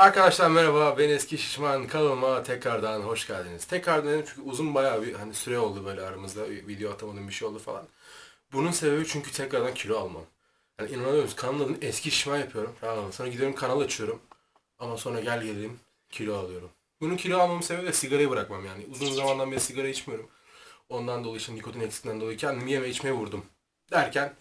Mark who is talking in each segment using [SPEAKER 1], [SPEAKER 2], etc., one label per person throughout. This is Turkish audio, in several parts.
[SPEAKER 1] Arkadaşlar merhaba ben eski şişman kanalıma tekrardan hoş geldiniz. Tekrardan dedim çünkü uzun bayağı bir hani süre oldu böyle aramızda video atamadım bir şey oldu falan. Bunun sebebi çünkü tekrardan kilo almam. Yani inanamıyor musunuz? Kanalın eski şişman yapıyorum. Tamam? Sonra gidiyorum kanal açıyorum. Ama sonra gel gelelim kilo alıyorum. Bunun kilo almamın sebebi de sigarayı bırakmam yani. Uzun zamandan beri sigara içmiyorum. Ondan dolayı işte nikotin eksikliğinden dolayı kendimi yeme içmeye vurdum. Derken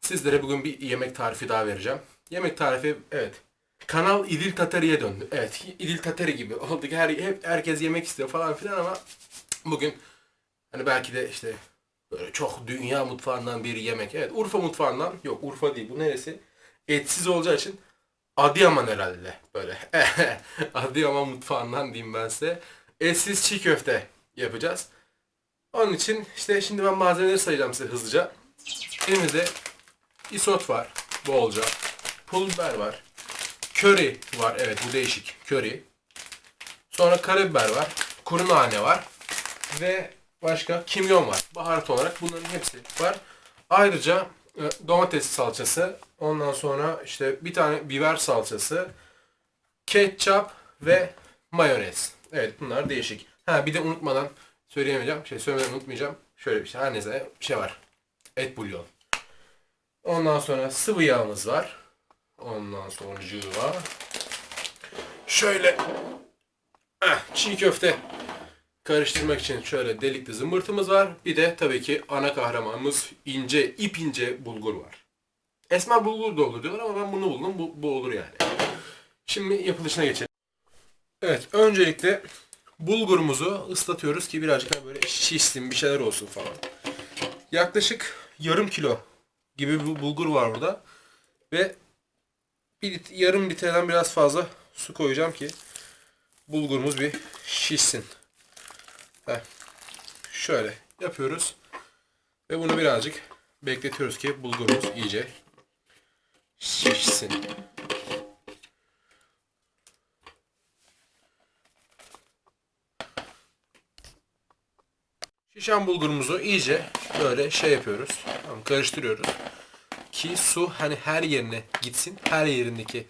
[SPEAKER 1] sizlere bugün bir yemek tarifi daha vereceğim. Yemek tarifi evet Kanal İdil Tatari'ye döndü. Evet, İdil Tatari gibi oldu. Her, hep herkes yemek istiyor falan filan ama bugün hani belki de işte böyle çok dünya mutfağından bir yemek. Evet, Urfa mutfağından. Yok, Urfa değil. Bu neresi? Etsiz olacağı için Adıyaman herhalde böyle. Adıyaman mutfağından diyeyim ben size. Etsiz çiğ köfte yapacağız. Onun için işte şimdi ben malzemeleri sayacağım size hızlıca. Elimizde isot var bolca. Pul biber var. Köri var. Evet bu değişik. Köri. Sonra karabiber var. Kuru nane var. Ve başka kimyon var. Baharat olarak bunların hepsi var. Ayrıca e, domates salçası. Ondan sonra işte bir tane biber salçası. Ketçap ve mayonez. Evet bunlar değişik. Ha bir de unutmadan söyleyemeyeceğim. Şey söylemeden unutmayacağım. Şöyle bir şey. Her neyse bir şey var. Et bulyon. Ondan sonra sıvı yağımız var. Ondan var. Şöyle eh, çiğ köfte karıştırmak için şöyle delikli zımbırtımız var. Bir de tabii ki ana kahramanımız ince, ip ince bulgur var. Esmer bulgur da olur diyorlar ama ben bunu buldum. Bu, bu olur yani. Şimdi yapılışına geçelim. Evet, öncelikle bulgurumuzu ıslatıyoruz ki birazcık hani böyle şişsin, bir şeyler olsun falan. Yaklaşık yarım kilo gibi bir bulgur var burada. Ve bir yarım litreden biraz fazla su koyacağım ki bulgurumuz bir şişsin. Heh. Şöyle yapıyoruz. Ve bunu birazcık bekletiyoruz ki bulgurumuz iyice şişsin. Şişen bulgurumuzu iyice böyle şey yapıyoruz. Tamam, karıştırıyoruz ki su hani her yerine gitsin. Her yerindeki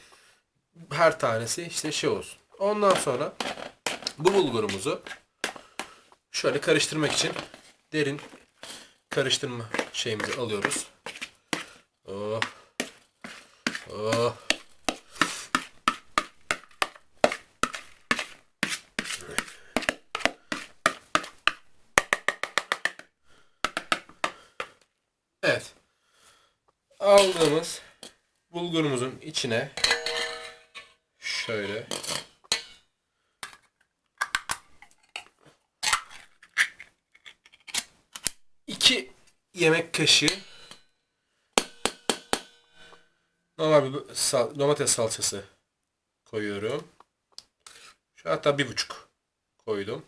[SPEAKER 1] her tanesi işte şey olsun. Ondan sonra bu bulgurumuzu şöyle karıştırmak için derin karıştırma şeyimizi alıyoruz. Oh. Oh. Evet aldığımız bulgurumuzun içine şöyle iki yemek kaşığı normal bir sal- domates salçası koyuyorum. Şu hatta bir buçuk koydum.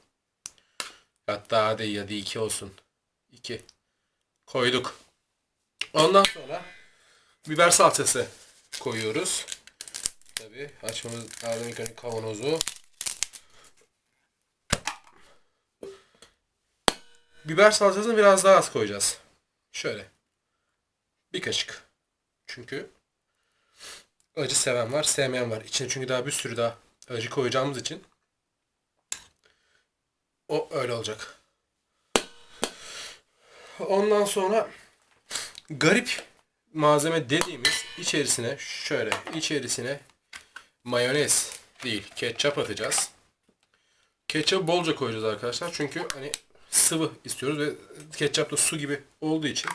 [SPEAKER 1] Hatta hadi hadi iki olsun. İki. Koyduk. Ondan sonra biber salçası koyuyoruz. Tabi açmamız ardından ilk kavanozu. Biber salçasını biraz daha az koyacağız. Şöyle. Bir kaşık. Çünkü acı seven var, sevmeyen var. İçine çünkü daha bir sürü daha acı koyacağımız için o öyle olacak. Ondan sonra garip malzeme dediğimiz içerisine şöyle içerisine mayonez değil ketçap atacağız. Ketçap bolca koyacağız arkadaşlar. Çünkü hani sıvı istiyoruz ve ketçap da su gibi olduğu için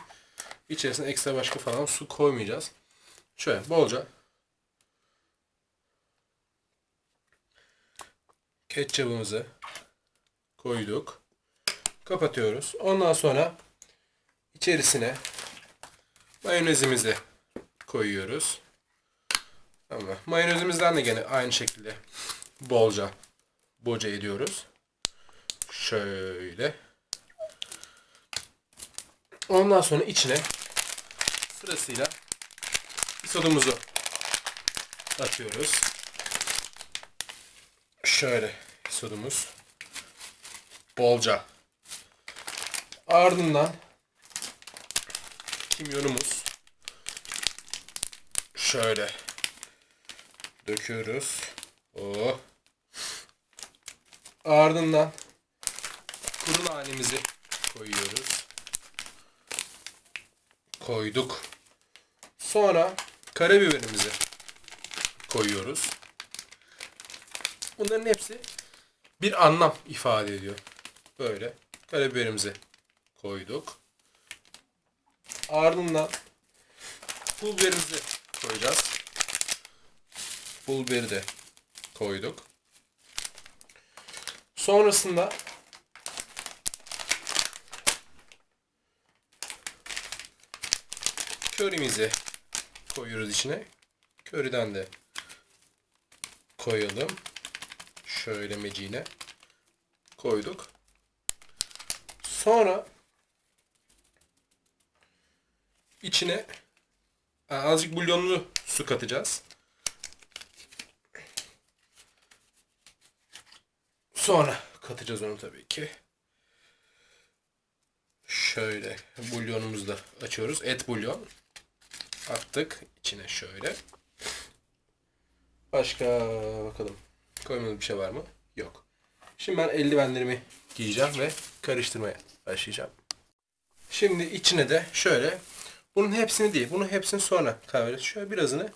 [SPEAKER 1] içerisine ekstra başka falan su koymayacağız. Şöyle bolca ketçabımızı koyduk. Kapatıyoruz. Ondan sonra içerisine Mayonezimizi koyuyoruz. Ama mayonezimizden de gene aynı şekilde bolca boca ediyoruz. Şöyle. Ondan sonra içine sırasıyla isodumuzu atıyoruz. Şöyle isodumuz. Bolca. Ardından kimyonumuz. Şöyle döküyoruz. Oh. Ardından kuru nanemizi koyuyoruz. Koyduk. Sonra karabiberimizi koyuyoruz. Bunların hepsi bir anlam ifade ediyor. Böyle karabiberimizi koyduk. Ardından pul biberimizi koyacağız. Pul biberi de koyduk. Sonrasında körimizi koyuyoruz içine. Köriden de koyalım. Şöyle meciğine koyduk. Sonra içine e, azıcık bulyonlu su katacağız. Sonra katacağız onu tabii ki. Şöyle bulyonumuzu da açıyoruz. Et bulyon. Attık içine şöyle. Başka bakalım. Koymadığım bir şey var mı? Yok. Şimdi ben eldivenlerimi giyeceğim ve karıştırmaya başlayacağım. Şimdi içine de şöyle bunun hepsini değil, bunun hepsini sonra kavrayacağız. Şöyle birazını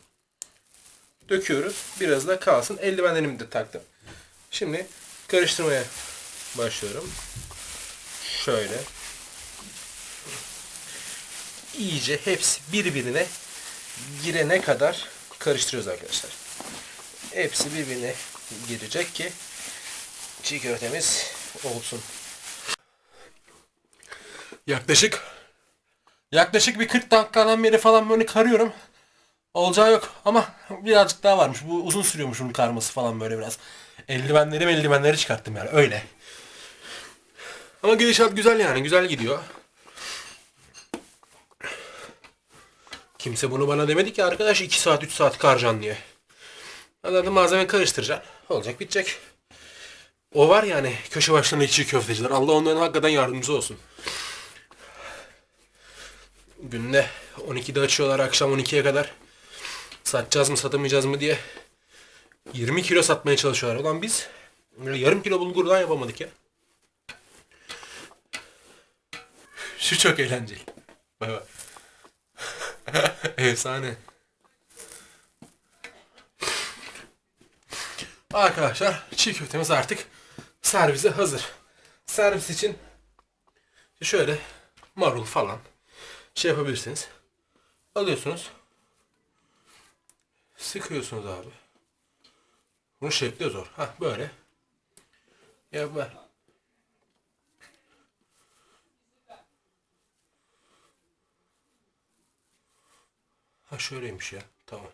[SPEAKER 1] döküyoruz. Biraz da kalsın. Eldivenlerimi de taktım. Şimdi karıştırmaya başlıyorum. Şöyle. İyice hepsi birbirine girene kadar karıştırıyoruz arkadaşlar. Hepsi birbirine girecek ki çiğ köftemiz olsun. Yaklaşık yaklaşık bir 40 dakikadan beri falan böyle karıyorum. Olacağı yok ama birazcık daha varmış. Bu uzun sürüyormuş bunun karması falan böyle biraz. Eldivenleri eldivenleri çıkarttım yani öyle. Ama gidişat güzel yani güzel gidiyor. Kimse bunu bana demedi ki arkadaş 2 saat 3 saat karcan diye. Adam malzeme karıştıracaksın. Olacak bitecek. O var yani köşe başlarındaki çiğ köfteciler. Allah onların hakikaten yardımcısı olsun. Günde 12'de açıyorlar akşam 12'ye kadar. Satacağız mı satamayacağız mı diye 20 kilo satmaya çalışıyorlar. Ulan biz yarım kilo bulgurdan yapamadık ya. Şu çok eğlenceli. Bay bay. Efsane. Arkadaşlar çiğ köftemiz artık servise hazır. Servis için şöyle marul falan şey yapabilirsiniz. Alıyorsunuz. Sıkıyorsunuz abi. Bunun şekli zor. Ha böyle. Ya böyle. Ha şöyleymiş ya. Tamam.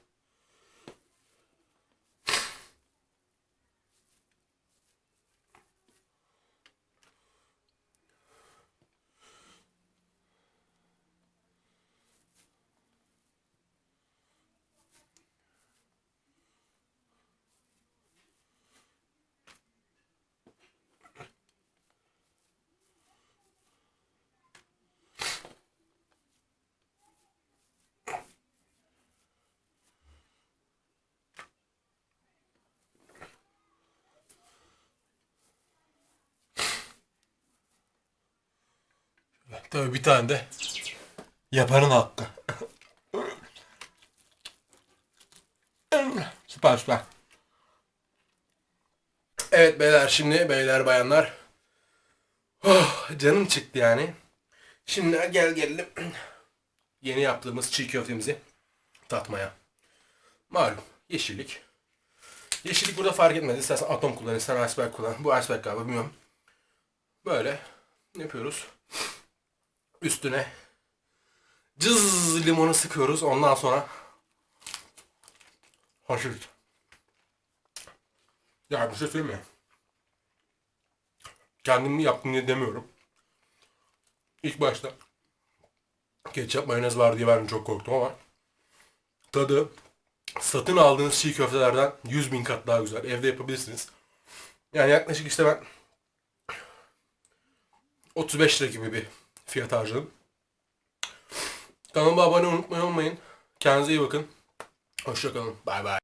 [SPEAKER 1] Tabii bir tane de yapanın hakkı. süper süper. Evet beyler şimdi beyler bayanlar. Oh, canım çıktı yani. Şimdi gel gelelim yeni yaptığımız çiğ köftemizi tatmaya. Malum yeşillik. Yeşillik burada fark etmez. İstersen atom kullan, istersen iceberg kullan. Bu iceberg galiba bilmiyorum. Böyle yapıyoruz. Üstüne cız limonu sıkıyoruz. Ondan sonra haşır. Ya bir şey söyleyeyim mi? Kendim yaptım diye demiyorum. İlk başta ketçap mayonez var diye ben çok korktum ama tadı satın aldığınız çiğ köftelerden 100 bin kat daha güzel. Evde yapabilirsiniz. Yani yaklaşık işte ben 35 lira gibi bir fiyat harcadım. Kanalıma abone olmayı unutmayın. Kendinize iyi bakın. Hoşçakalın. Bay bay.